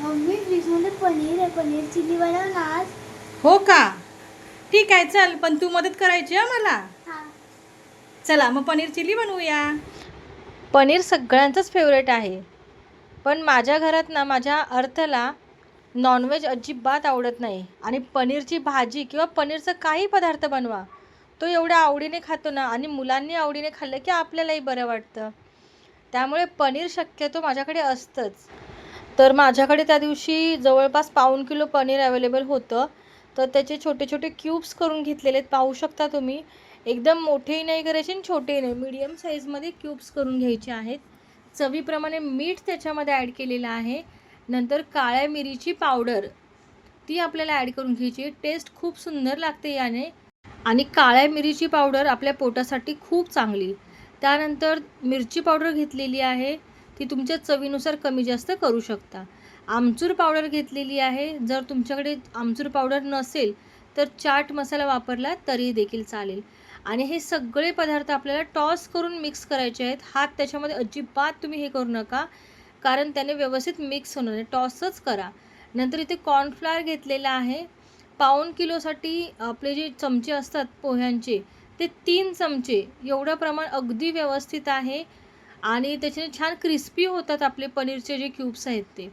Mummy फ्रीजमध्ये पनीर आहे. Paneer chilli बनव ना आज. हो का? ठीक आहे चल. पण तू मदत करायची आहे मला. हा. चला मग पनीर चिली बनवूया. पनीर सगळ्यांचंच फेवरेट आहे. पण माझ्या घरात ना माझ्या अर्थाला नॉनव्हेज अजिबात आवडत नाही. आणि पनीरची भाजी किंवा पनीरचं काही पदार्थ बनवा. तो एवढ्या आवडीने खातो ना आणि मुलांनी आवडीने खाल्लं की आपल्यालाही बरं वाटतं. त्यामुळे पनीर शक्यतो माझ्याकडे असतंच. तर माझ्याकडे त्या दिवशी जवळपास पाऊण किलो पनीर अवेलेबल होतं. तर त्याचे छोटे छोटे क्यूब्स करून घेतलेले आहेत. पाहू शकता तुम्ही. एकदम मोठेही नाही करायचे आणि छोटेही नाही. मीडियम साईजमध्ये क्यूब्स करून घ्यायचे आहेत. चवीप्रमाणे मीठ त्याच्यामध्ये ॲड केलेलं आहे. नंतर काळ्या मिरीची पावडर ती आपल्याला ॲड करून घ्यायची टेस्ट खूप सुंदर लागते याने. आणि काळ्या मिरीची पावडर आपल्या पोटासाठी खूप चांगली. त्यानंतर मिरची पावडर घेतलेली आहे. ती तुमच्या चवीनुसार कमी जास्त करू शकता. आमचूर पावडर घेतलेली आहे. जर तुमच्याकडे आमचूर पावडर नसेल तर चाट मसाला वापरला तरी देखील चालेल. आणि हे सगळे पदार्थ आपल्याला टॉस करून मिक्स करायचे आहेत. हात त्याच्यामध्ये अजिबात तुम्ही हे करू नका कारण त्याने व्यवस्थित मिक्स होणार आहे. टॉसच करा. नंतर इथे कॉर्नफ्लावर घेतलेला आहे. पाऊण किलोसाठी आपले जे चमचे असतात पोह्यांचे ते तीन चमचे. एवढं प्रमाण अगदी व्यवस्थित आहे. आणि त्याच्याने छान क्रिस्पी होतात आपले पनीरचे जे क्यूब्स आहेत ते.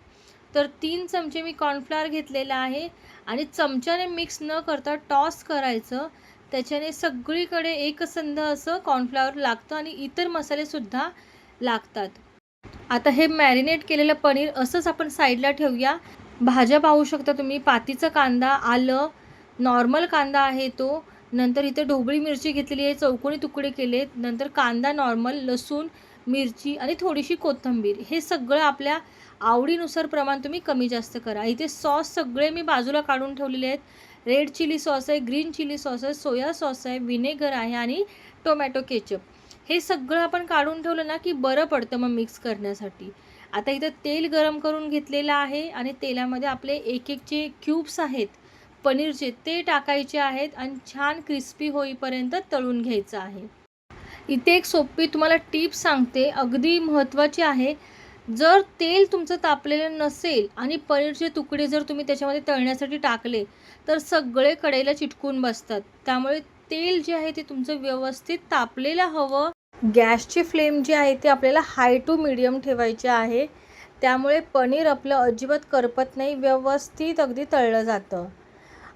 तर तीन चमचे मी कॉर्नफ्लॉवर घेतलेला आहे आणि चमच्याने मिक्स न करता टॉस करायचं. त्याच्याने सगळीकडे एकसंध असं कॉर्नफ्लॉवर लागतं आणि इतर मसालेसुद्धा लागतात. आता हे मॅरिनेट केलेलं पनीर असंच आपण साईडला ठेवूया. भाज्या पाहू शकता तुम्ही पातीचा कांदा आलं नॉर्मल कांदा आहे तो. नंतर इथे ढोबळी मिरची घेतलेली आहे चौकोनी तुकडे केले नंतर कांदा नॉर्मल लसूण मिरची आणि थोडीशी कोथिंबीर हे सगळं आपल्या आवडीनुसार प्रमाण तुम्ही कमी जास्त करा. इथे सॉस सगळे मी बाजूला काढून ठेवलेले आहेत. रेड चिली सॉस आहे ग्रीन चिली सॉस आहे सोया सॉस आहे विनेगर आहे आणि टोमॅटो केचप हे सगळं आपण काढून ठेवलं ना की बरं पडतं मग मिक्स करण्यासाठी. आता इथं तेल गरम करून घेतलेलं आहे आणि तेलामध्ये आपले एक एक जे क्यूब्स आहेत पनीरचे ते टाकायचे आहेत आणि छान क्रिस्पी होईपर्यंत तळून घ्यायचं आहे. इथे एक सोपी तुम्हाला टीप सांगते अगदी महत्त्वाची आहे. जर तेल तुमचं तापलेलं नसेल आणि पनीरचे तुकडे जर तुम्ही त्याच्यामध्ये तळण्यासाठी टाकले तर सगळे कडेला चिटकून बसतात. त्यामुळे तेल जे आहे ते तुमचं व्यवस्थित तापलेलं हवं. गॅसची फ्लेम जी आहे ती आपल्याला हाय टू मिडियम ठेवायची आहे. त्यामुळे पनीर आपलं अजिबात करपत नाही व्यवस्थित अगदी तळलं जातं.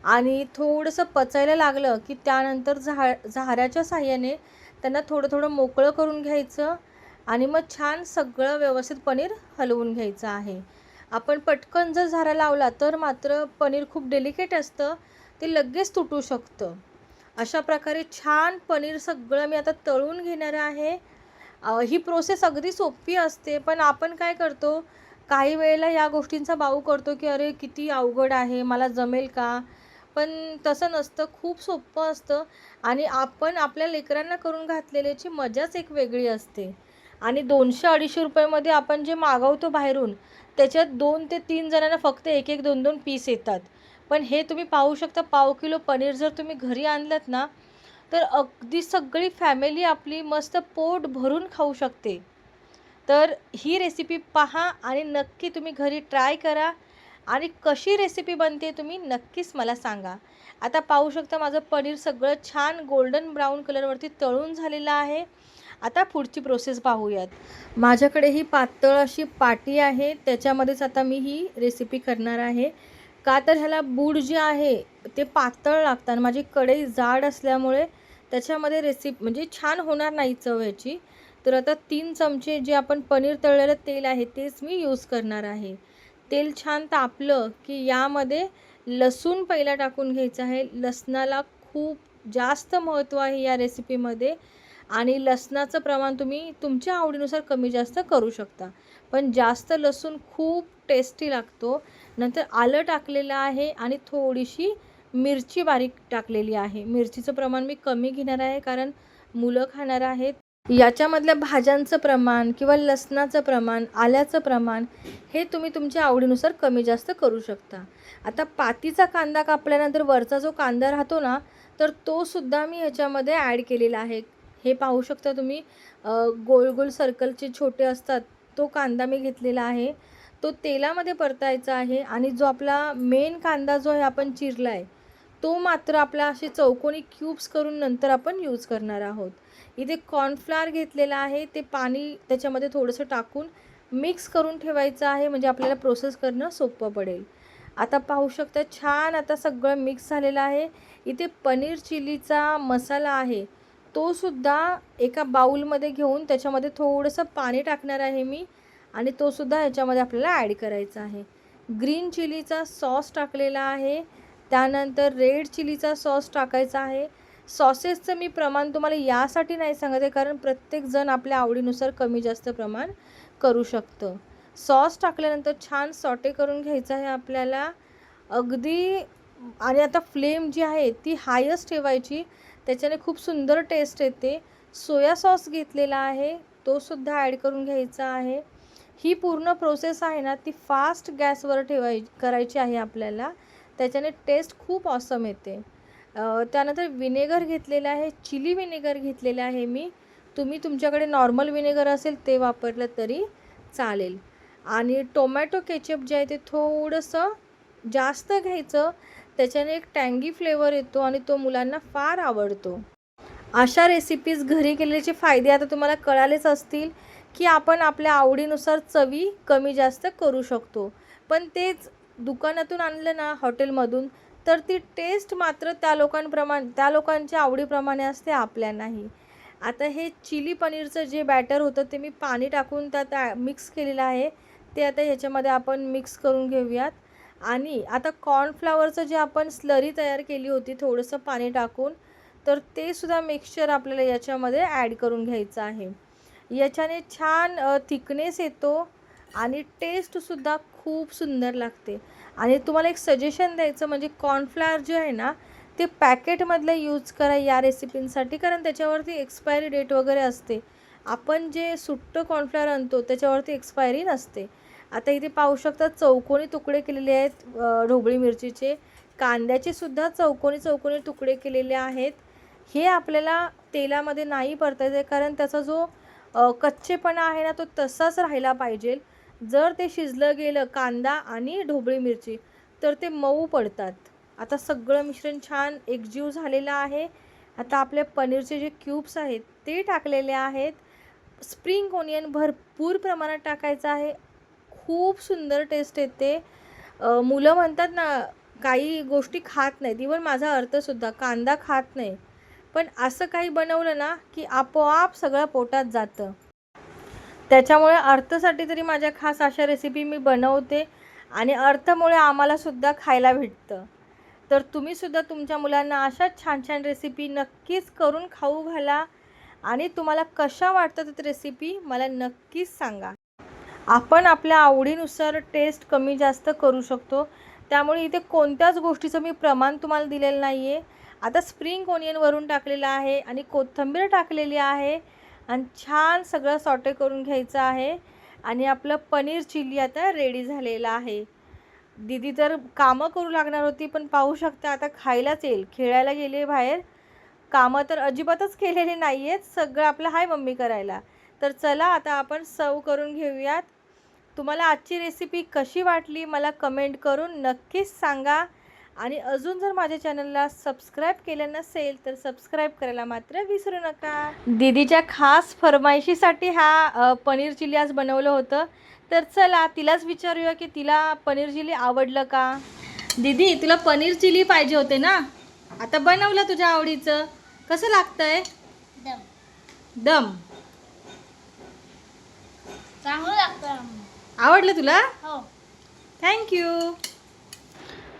आणि थोडंसं पचायला लागलं की त्यानंतर झा झाऱ्याच्या साह्याने त्यांना थोडं थोडं मोकळं करून घ्यायचं आणि मग छान सगळं व्यवस्थित पनीर हलवून घ्यायचं आहे. आपण पटकन जर झारा लावला तर मात्र पनीर खूप डेलिकेट असतं ते लगेच तुटू शकतं. अशा प्रकारे छान पनीर सगळं मी आता तळून घेणार आहे. ही प्रोसेस अगदी सोपी असते पण आपण काय करतो काही वेळेला या गोष्टींचा बाऊ करतो की अरे किती अवघड आहे मला जमेल का? पण तसं नसतं. खूप सोपं असतं. आणि आपण आपल्या लेकरांना करून घातलेल्याची मजाच एक वेगळी असते. आणि दोनशे अडीचशे रुपयामध्ये आपण जे मागवतो बाहेरून त्याच्यात दोन ते तीन जणांना फक्त एक एक दोन दोन पीस येतात. पण हे तुम्ही पाहू शकता पाव किलो पनीर जर तुम्ही घरी आणलं ना तर अगदी सगळी फॅमिली आपली मस्त पोट भरून खाऊ शकते. तर ही रेसिपी पहा आणि नक्की तुम्ही घरी ट्राय करा. आणि कशी रेसिपी बनते तुम्ही नक्कीच मला सांगा. आता पाहू शकता माझं पनीर सगळं छान गोल्डन ब्राऊन कलरवरती तळून झालेलं आहे. आता पुढची प्रोसेस पाहूयात. माझ्याकडे ही पातळ अशी पाटी आहे त्याच्यामध्येच आता मी ही रेसिपी करणार आहे. का तर ह्याला बूड जे आहे ते पातळ लागतं आणि माझी कढई जाड असल्यामुळे त्याच्यामध्ये रेसिपी म्हणजे छान होणार नाही चव याची तर आता तीन चमचे जे आपण पनीर तळलेलं तेल आहे तेच मी यूज करणार आहे. तेल छान तापलं की यामध्ये लसूण पहिला टाकून घ्यायचं आहे. लसणाला खूप जास्त महत्त्व आहे या रेसिपीमध्ये आणि लसणाचं प्रमाण तुम्ही तुमच्या आवडीनुसार कमी जास्त करू शकता. पण जास्त लसूण खूप टेस्टी लागतो. नंतर आलं टाकलेलं आहे आणि थोडीशी मिरची बारीक टाकलेली आहे. मिरचीचं प्रमाण मी कमी घेणार आहे कारण मुलं खाणार आहेत. याच्यामधल्या भाज्यांचं प्रमाण किंवा लसणाचं प्रमाण आल्याचं प्रमाण हे तुम्ही तुमच्या आवडीनुसार कमी जास्त करू शकता. आता पातीचा कांदा कापल्यानंतर वरचा जो कांदा राहतो ना तर तो सुद्धा मी ह्याच्यामध्ये ॲड केलेला आहे. हे पाहू शकता तुम्ही गोल गोल सर्कलचे छोटे असतात तो कांदा मी घेतलेला आहे. तो तेलामध्ये परतायचा आहे आणि जो आपला मेन कांदा जो आहे आपण चिरला आहे तो मात्र आपला असे चौकोनी क्यूब्स करून नंतर आपण यूज करणार आहोत. इथे कॉर्नफ्लावर घेतलेला आहे ते पाणी त्याच्यामध्ये थोडंसं टाकून मिक्स करून ठेवायचं आहे म्हणजे आपल्याला प्रोसेस करणं सोपं पडेल. आता पाहू शकता छान आता सगळं मिक्स झालेलं आहे. इथे पनीर चिलीचा मसाला आहे. तो सुद्धा एका बाऊलमध्ये घेऊन त्याच्यामध्ये थोडंसं पाणी टाकणार आहे मी आणि तो सुद्धा ह्याच्यामध्ये आपल्याला ॲड करायचा आहे. ग्रीन चिलीचा सॉस टाकलेला आहे. त्यानंतर रेड चिलीचा सॉस टाकायचा आहे. सॉसेसचं मी प्रमाण तुम्हाला यासाठी नाही सांगत आहे कारण प्रत्येकजण आपल्या आवडीनुसार कमी जास्त प्रमाण करू शकतं. सॉस टाकल्यानंतर छान सॉटे करून घ्यायचं आहे आपल्याला. अगदी आणि आता फ्लेम जी आहे ती हायस्ट ठेवायची. त्याच्याने खूप सुंदर टेस्ट येते. सोया सॉस घेतलेला आहे तोसुद्धा ॲड करून घ्यायचा आहे. ही पूर्ण प्रोसेस आहे ना ती फास्ट गॅसवर ठेवाय करायची आहे आपल्याला. त्याच्याने टेस्ट खूप ऑसम येते. त्यानंतर विनेगर घेतलेलं आहे चिली विनेगर घेतलेलं आहे मी. तुम्ही तुमच्याकडे नॉर्मल विनेगर असेल ते वापरलं तरी चालेल. आणि टोमॅटो केचप जे आहे ते थोडंसं जास्त घ्यायचं त्याच्याने एक टँगी फ्लेवर येतो आणि तो मुलांना फार आवडतो. अशा रेसिपीज घरी केल्याचे फायदे आता तुम्हाला कळालेच असतील की आपण आपल्या आवडीनुसार चवी कमी जास्त करू शकतो. पण तेच दुकानातून आणलं ना हॉटेलमधून तर ती टेस्ट मात्र त्या लोकांप्रमाणे त्या लोकांच्या आवडीप्रमाणे असते आपल्या नाही आता हे चिली पनीरचं जे बॅटर होतं ते मी पाणी टाकून त्यात मिक्स केलेलं आहे. ते आता ह्याच्यामध्ये आपण मिक्स करून घेऊयात. आणि आता कॉर्नफ्लावरचं जे आपण स्लरी तयार केली होती थोडंसं पाणी टाकून तर ते सुद्धा मिक्सचर आपल्याला याच्यामध्ये ॲड करून घ्यायचं आहे. याच्याने छान थिकनेस येतो आणि टेस्टसुद्धा खूप सुंदर लागते. आणि तुम्हाला एक सजेशन द्यायचं म्हणजे कॉर्नफ्लावर जे आहे ना ते पॅकेटमधलं यूज करा या रेसिपींसाठी कारण त्याच्यावरती एक्सपायरी डेट वगैरे असते. आपण जे सुट्टं कॉर्नफ्लावर आणतो त्याच्यावरती एक्सपायरी नसते. आता इथे पाहू शकता चौकोनी तुकडे केलेले आहेत ढोबळी मिरचीचे. कांद्याचे सुद्धा चौकोनी चौकोनी तुकडे केलेले आहेत. हे आपल्याला तेलामध्ये नाही परतायचं कारण त्याचा जो कच्चेपणा आहे ना तो तसाच राहिला पाहिजे. जर ते शिजलं गेलं कांदा आणि ढोबळी मिरची तर ते मऊ पडतात. आता सगळं मिश्रण छान एकजीव झालेलं आहे. आता आपल्या पनीरचे जे क्यूब्स आहेत ते टाकलेले आहेत. स्प्रिंग ओनियन भरपूर प्रमाणात टाकायचं आहे. खूप सुंदर टेस्ट येते. मुलं म्हणतात ना काही गोष्टी खात नाहीत. इवन माझा अर्थसुद्धा कांदा खात नाही. पण असं काही बनवलं ना की आपोआप सगळं पोटात जातं. त्याच्यामुळे अर्थसाठी तरी माझ्या खास अशा रेसिपी मी बनवते आणि अर्थमुळे आम्हालासुद्धा खायला भेटतं. तर तुम्हीसुद्धा तुमच्या मुलांना अशाच छान छान रेसिपी नक्कीच करून खाऊ घाला आणि तुम्हाला कशा वाटतात रेसिपी मला नक्कीच सांगा. आपण आपल्या आवडीनुसार टेस्ट कमी जास्त करू शकतो. त्यामुळे इथे कोणत्याच गोष्टीचं मी प्रमाण तुम्हाला दिलेलं नाही आहे आता स्प्रिंग ओनियन वरून टाकलेलं आहे आणि कोथिंबीर टाकलेली आहे. आणि छान सगळं सॉटे करून घ्यायचं आहे. आणि आपलं पनीर चिल्ली आता रेडी झालेलं आहे. दीदी तर कामं करू लागणार होती पण पाहू शकता आता खायलाच येईल. खेळायला गेले बाहेर. कामं तर अजिबातच केलेली नाही आहेत सगळं आपलं हाय मम्मी करायला. तर चला आता आपण सर्व करून घेऊयात. तुम्हाला आजची रेसिपी कशी वाटली मला कमेंट करून नक्कीच सांगा. आणि अजून जर माझ्या चॅनलला सबस्क्राईब केलं नसेल तर सबस्क्राईब करायला मात्र विसरू नका. दीदीच्या खास फरमाईशीसाठी हा पनीर चिली आज बनवलं होतं. तर चला तिलाच विचारूया की तिला पनीर चिली आवडलं का? दीदी तुला पनीर चिली पाहिजे होते ना? आता बनवलं तुझ्या आवडीचं. कसं लागतंय? दम. दम. चांगलं लागतं. आवडलं तुला? हो. थँक्यू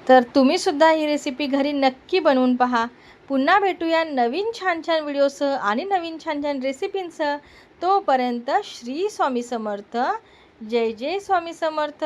तर तुम्ही सुद्धा ही रेसिपी घरी नक्की बनवून पहा. पुन्हा भेटूया नवीन छान छान व्हिडिओसह आणि नवीन छान छान रेसिपींसह तोपर्यंत श्री स्वामी समर्थ. जय जय स्वामी समर्थ.